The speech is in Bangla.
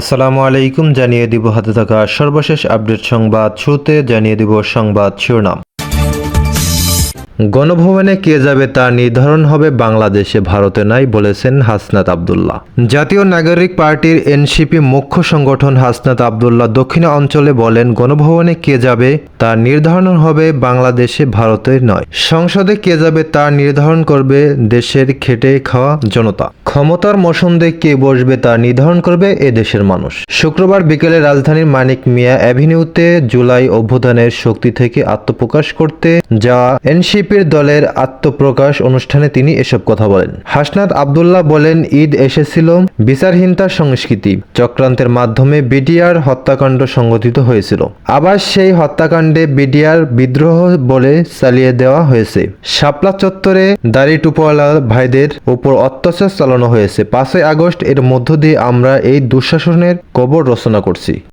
আসসালামু আলাইকুম জানিয়ে দিব হাতে থাকা সর্বশেষ আপডেট সংবাদ। শুরুতে জানিয়ে দিব সংবাদ শিরোনাম। গণভবনে কে যাবে তা নির্ধারণ হবে বাংলাদেশে, ভারতে নাই, বলেছেন হাসনাত আবদুল্লাহ। জাতীয় নাগরিক পার্টির এনসিপি মুখ্য সংগঠন হাসনাত আবদুল্লাহ দক্ষিণ অঞ্চলে বলেন, গণভবনে কে যাবে তা নির্ধারণ হবে বাংলাদেশে ভারতের নয়। সংসদে কে যাবে তা নির্ধারণ করবে দেশের খেটে খাওয়া জনতা। ক্ষমতার মসন্দে কে বসবে তা নির্ধারণ করবে এ দেশের মানুষ। শুক্রবার বিকেলে রাজধানীর মানিক মিয়া অ্যাভিনিউতে জুলাই অভ্যুত্থানের শক্তি থেকে আত্মপ্রকাশ করতে যাওয়া এনসিপির দলের আত্মপ্রকাশ অনুষ্ঠানে তিনি এসব কথা বলেন। হাসনাত আবদুল্লাহ বলেন, ঈদ এসেছিল বিচারহীনতার সংস্কৃতি। চক্রান্তের মাধ্যমে বিডিআর হত্যাকাণ্ড সংঘটিত হয়েছিল। আবার সেই হত্যাকাণ্ডে বিডিআর বিদ্রোহ বলে চালিয়ে দেওয়া হয়েছে। শাপলা চত্বরে দাড়ি টুপওয়ালা ভাইদের উপর অত্যাচার চালানো হয়েছে। পাঁচই আগস্ট এর মধ্য দিয়ে আমরা এই দুঃশাসনের কবর রচনা করছি।